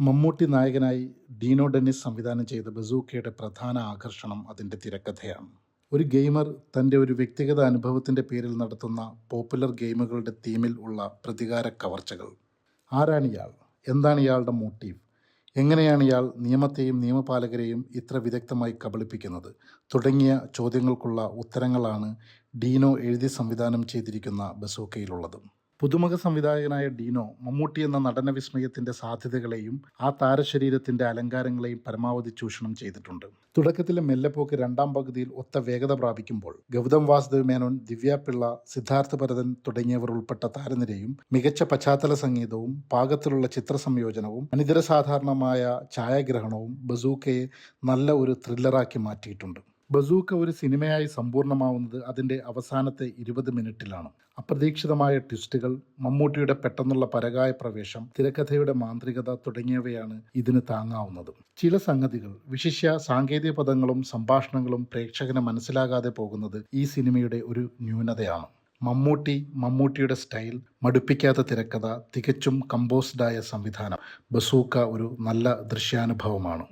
മമ്മൂട്ടി നായകനായി dino Dennis സംവിധാനം ചെയ്ത ബസൂക്കയുടെ പ്രധാന ആകർഷണം അതിന്റെ തിരക്കഥയാണ്. ഒരു ഗെയിമർ തന്റെ ഒരു വ്യക്തിഗത അനുഭവത്തിന്റെ പേരിൽ നടത്തുന്ന പോപ്പുലർ ഗെയിമുകളുടെ തീമിൽ ഉള്ള പ്രതികാര കവർച്ചകൾ. ആരാണ് ഇയാൾ? എന്താണ് ഇയാളുടെ മോട്ടീവ്? എങ്ങനെയാണ് ഇയാൾ നിയമത്തെയും നിയമപാലകരെയും ഇത്ര വിദഗ്ധമായി കബളിപ്പിക്കുന്നത്? തുടങ്ങിയ ചോദ്യങ്ങൾക്കുള്ള ഉത്തരങ്ങളാണ് ഡീനോ എഴുതി സംവിധാനം ചെയ്തിരിക്കുന്ന ബസൂക്കയിലുള്ളത്. പുതുമുഖ സംവിധായകനായ ഡീനോ മമ്മൂട്ടി എന്ന നടന വിസ്മയത്തിന്റെ സാധ്യതകളെയും ആ താരശരീരത്തിന്റെ അലങ്കാരങ്ങളെയും പരമാവധി ചൂഷണം ചെയ്തിട്ടുണ്ട്. തുടക്കത്തിലെ മെല്ലപ്പോക്ക് രണ്ടാം പകുതിയിൽ ഒത്ത വേഗത പ്രാപിക്കുമ്പോൾ ഗൗതം വാസുദേവ് മേനോൻ ദിവ്യ പിള്ള സിദ്ധാർത്ഥ ഭരതൻ തുടങ്ങിയവർ ഉൾപ്പെട്ട താരനിരയും മികച്ച പശ്ചാത്തല സംഗീതവും പാകത്തിലുള്ള ചിത്ര സംയോജനവും അനിതര സാധാരണമായ ഛായാഗ്രഹണവും ബസൂക്കയെ നല്ല ഒരു ത്രില്ലറാക്കി മാറ്റിയിട്ടുണ്ട്. ബസൂക്ക ഒരു സിനിമയായി സമ്പൂർണമാവുന്നത് അതിന്റെ അവസാനത്തെ ഇരുപത് മിനിറ്റിലാണ്. അപ്രതീക്ഷിതമായ ട്വിസ്റ്റുകൾ മമ്മൂട്ടിയുടെ പെട്ടെന്നുള്ള പരകായ പ്രവേശം തിരക്കഥയുടെ മാന്ത്രികത തുടങ്ങിയവയാണ് ഇതിന് താങ്ങാവുന്നത്. ചില സംഗതികൾ വിശിഷ്യ സാങ്കേതിക പദങ്ങളും സംഭാഷണങ്ങളും പ്രേക്ഷകന് മനസ്സിലാകാതെ പോകുന്നത് ഈ സിനിമയുടെ ഒരു ന്യൂനതയാണ്. മമ്മൂട്ടി മമ്മൂട്ടിയുടെ സ്റ്റൈൽ മടുപ്പിക്കാത്ത തിരക്കഥ തികച്ചും കമ്പോസ്ഡായ സംവിധാനം ബസൂക്ക ഒരു നല്ല ദൃശ്യാനുഭവമാണ്.